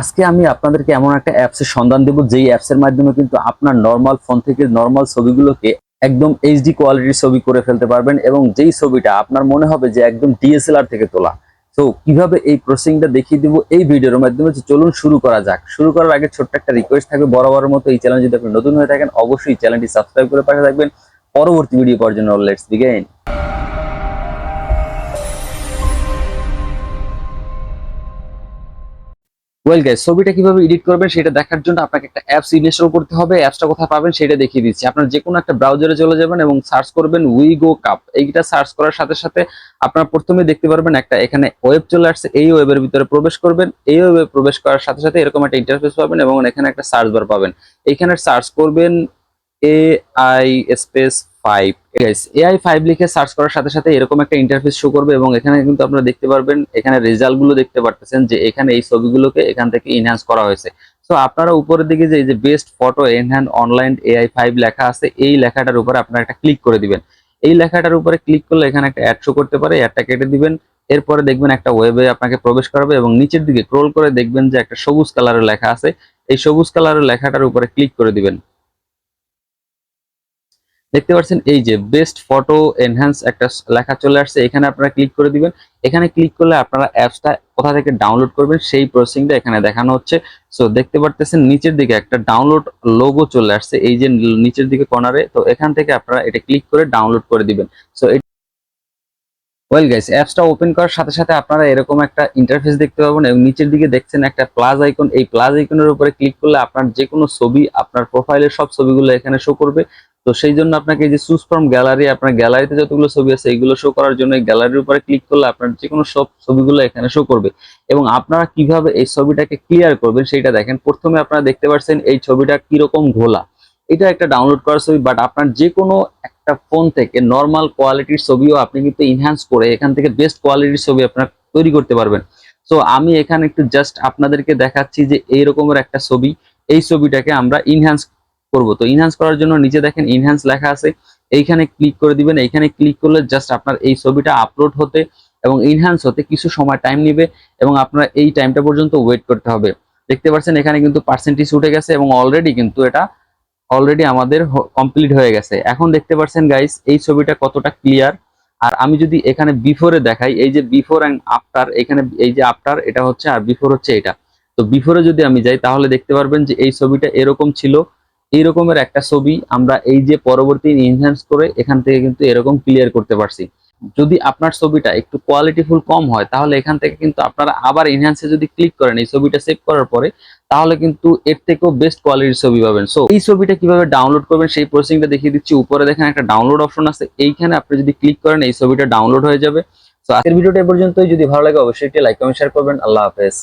আজকে আমি আপনাদেরকে এমন একটা অ্যাপসের সন্ধান দেব, যেই অ্যাপসের মাধ্যমে কিন্তু আপনার নর্মাল ফোন থেকে নর্মাল ছবিগুলোকে একদম এইচডি কোয়ালিটির ছবি করে ফেলতে পারবেন এবং যেই ছবিটা আপনার মনে হবে যে একদম ডিএসএলআর থেকে তোলা। তো কীভাবে এই প্রসেসিংটা দেখিয়ে দিব এই ভিডিওর মাধ্যমে? চলুন শুরু করা যাক। শুরু করার আগে ছোট্ট একটা রিকোয়েস্ট থাকবে, বরাবরের মতো এই চ্যানেল যদি আপনি নতুন হয়ে থাকেন, অবশ্যই চ্যানেলটি সাবস্ক্রাইব করে পাশে থাকবেন। পরবর্তী ভিডিও পাওয়ার জন্য লেটস বিগিন ওয়েল গাইস ছবিটা কীভাবে এডিট করবেন সেটা দেখার জন্য আপনাকে একটা অ্যাপস ইনস্টল করতে হবে। অ্যাপসটা কোথায় পাবেন সেটা দেখিয়ে দিচ্ছি। আপনার যে কোনো একটা ব্রাউজারে চলে যাবেন এবং সার্চ করবেন উইগো কাপ এইটা সার্চ করার সাথে সাথে আপনারা প্রথমে দেখতে পারবেন একটা এখানে ওয়েব চলে আসছে। এই ওয়েবের ভিতরে প্রবেশ করবেন। এই ওয়েবে প্রবেশ করার সাথে সাথে এরকম একটা ইন্টারফেস পাবেন এবং এখানে একটা সার্চ বার পাবেন। এখানে সার্চ করবেন A I space five AI five লিখে সার্চ করার সাথে সাথে এরকম একটা ইন্টারফেস শো করবে এবং এখানে কিন্তু আপনারা দেখতে পারবেন, এখানে রেজাল্টগুলো দেখতে পারতেছেন যে এখানে এই ছবিগুলোকে এখান থেকে ইনহ্যান্স করা হয়েছে। তো আপনারা উপরের দিকে যে, এই যে best photo enhance online AI five লেখা আছে, এই লেখাটার উপরে আপনারা একটা ক্লিক করে দিবেন। এই লেখাটার উপরে ক্লিক করলে এখানে একটা অ্যাড শো করতে পারে অ্যাডটা কেটে দিবেন। এরপরে দেখবেন একটা ওয়েবে আপনাকে প্রবেশ করাবে এবং নিচের দিকে ক্রোল করে দেখবেন যে একটা সবুজ কালারের লেখা আছে। এই সবুজ কালারের লেখাটার উপরে ক্লিক করে দিবেন। দেখতে পাচ্ছেন, এই যে বেস্ট ফটো এনহ্যান্স একটা লেখা চলে আসছে, এখানে আপনারা ক্লিক করে দিবেন। এখানে ক্লিক করলে আপনারা অ্যাপসটা কোথা থেকে ডাউনলোড করবেন, সেই প্রসেসিংটা এখানে দেখানো হচ্ছে। সো দেখতে পারতেছেন, নিচের দিকে একটা ডাউনলোড লোগো চলে আসছে, এই যে নিচের দিকে কর্নারে তো এখান থেকে আপনারা এটা ক্লিক করে ডাউনলোড করে দিবেন। সো ওয়েল গাইস অ্যাপসটা ওপেন করার সাথে সাথে আপনারা এরকম একটা ইন্টারফেস দেখতে পাবেন এবং নিচের দিকে দেখছেন একটা প্লাস আইকন এই প্লাস আইকনের উপরে ক্লিক করলে আপনার যে কোনো ছবি, আপনার প্রোফাইলের সব ছবিগুলো এখানে শো করবে। তো সেই জন্য আপনাকে যে চুজ ফ্রম গ্যালারি আপনার গ্যালারিতে যতগুলো ছবি আছে, এইগুলো শো করার জন্য গ্যালারির উপরে ক্লিক করলে আপনার যে কোনো সব ছবিগুলো এখানে শো করবে। এবং আপনারা কীভাবে এই ছবিটাকে ক্লিয়ার করবেন সেটা দেখেন। প্রথমে আপনারা দেখতে পাচ্ছেন এই ছবিটা কীরকম ঘোলা। এটা একটা ডাউনলোড করার ছবি বাট আপনার যে কোনো একটা ফোন থেকে নর্মাল কোয়ালিটির ছবিও আপনি কিন্তু ইনহ্যান্স করে এখান থেকে বেস্ট কোয়ালিটির ছবি আপনার তৈরি করতে পারবেন। সো আমি এখানে একটু জাস্ট আপনাদেরকে দেখাচ্ছি যে এই রকমের একটা ছবি, এই ছবিটাকে আমরা ইনহ্যান্স করব। তো ইনহ্যান্স করার জন্য নিচে দেখেন ইনহ্যান্স লেখা আছে। এইখানে ক্লিক করে দিবেন। এইখানে ক্লিক করলে জাস্ট আপনার এই ছবিটা আপলোড হতে এবং ইনহ্যান্স হতে কিছু সময় টাইম নেবে এবং আপনার এই টাইমটা পর্যন্ত ওয়েট করতে হবে। দেখতে পাচ্ছেন এখানে কিন্তু পার্সেন্টেজ উঠে গেছে এবং অলরেডি কিন্তু এটা অলরেডি আমাদের কমপ্লিট হয়ে গেছে। এখন দেখতে পাচ্ছেন গাইস এই ছবিটা কতটা ক্লিয়ার আর আমি যদি এখানে বিফোরে দেখাই, এই যে বিফোর অ্যান্ড আফটার এখানে এই যে আফটার এটা হচ্ছে আর বিফোর হচ্ছে এটা। তো বিফোরে যদি আমি যাই, তাহলে দেখতে পারবেন যে এই ছবিটা এরকম ছিল। এই রকমের একটা ছবি আমরা এই যে পরবর্তী ইনহ্যান্স করে এখান থেকে কিন্তু এরকম ক্লিয়ার করতে পারছি। যদি আপনার ছবিটা একটু কোয়ালিটিফুল কম হয়, তাহলে এখান থেকে কিন্তু আপনারা আবার ইনহ্যান্সে যদি ক্লিক করেন, এই ছবিটা সেভ করার পরে, তাহলে কিন্তু এর থেকেও বেস্ট কোয়ালিটির ছবি পাবেন। সো এই ছবিটা কীভাবে ডাউনলোড করবেন সেই প্রসেসিংটা দেখিয়ে দিচ্ছি। উপরে দেখেন একটা ডাউনলোড অপশন আছে। এইখানে আপনি যদি ক্লিক করেন, এই ছবিটা ডাউনলোড হয়ে যাবে। সো আজকের ভিডিওটা পর্যন্তই। যদি ভালো লাগে, অবশ্যই একটি লাইক কমেন্ট শেয়ার করবেন। আল্লাহ হাফেজ।